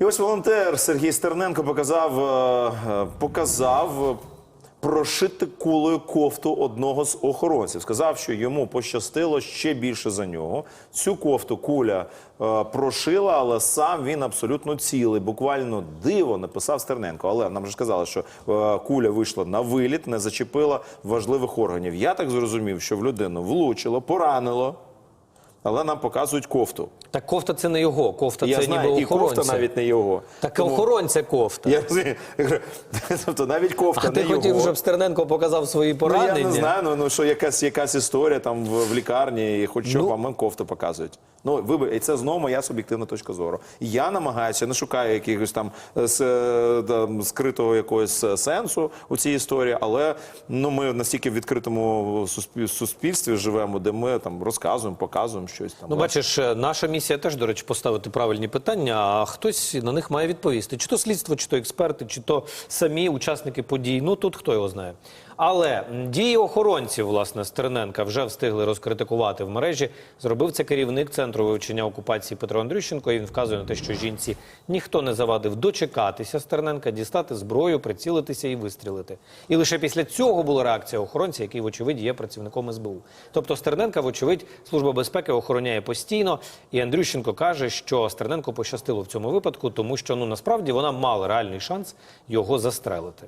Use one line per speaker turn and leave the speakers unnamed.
І ось волонтер Сергій Стерненко показав, е, е, показав прошити кулею кофту одного з охоронців. Сказав, що йому пощастило ще більше за нього. Цю кофту куля е, прошила, але сам він абсолютно цілий. Буквально диво написав Стерненко. Але нам же сказали, що куля вийшла на виліт, не зачепила важливих органів. Я так зрозумів, що в людину влучило, поранило, але нам показують кофту.
Так кофта це не його, кофта
Я
це
знаю,
ніби
і
охоронця.
кофта навіть не його.
Так
Тому-
охоронця кофта.
Я розумію. Тобто навіть кофта
А ти
не
хотів, щоб Стерненко показав свої
Ну, я не знаю, ну, ну що якась, якась історія там в, в лікарні, і хоч що
Ну.
вам кофту показують. Ну, вибач, і це знову моя суб'єктивна точка зору. Я намагаюся, не шукаю якихось там, е, с- е, там скритого якогось е, сенсу у цій історії, але ну, ми настільки в відкритому суспільстві живемо, де ми там розказуємо, показуємо щось там.
Ну, бачиш, е, наша місія теж, до речі, поставити правильні питання, а хтось на них має відповісти. Чи то слідство, чи то експерти, чи то самі учасники подій. Ну тут хто його знає. Але дії охоронців, власне, Стерненка вже встигли розкритикувати в мережі. Зробив це керівник центру вивчення окупації Петро Андрющенко. Він вказує на те, що жінці ніхто не завадив дочекатися Стерненка, дістати зброю, прицілитися і вистрілити. І лише після цього була реакція охоронця, який, вочевидь, є працівником СБУ. Тобто Стерненка, вочевидь, служба безпеки охороняє постійно. І Андрющенко каже, що Стерненко пощастило в цьому випадку, тому що ну насправді вона мала реальний шанс його застрелити.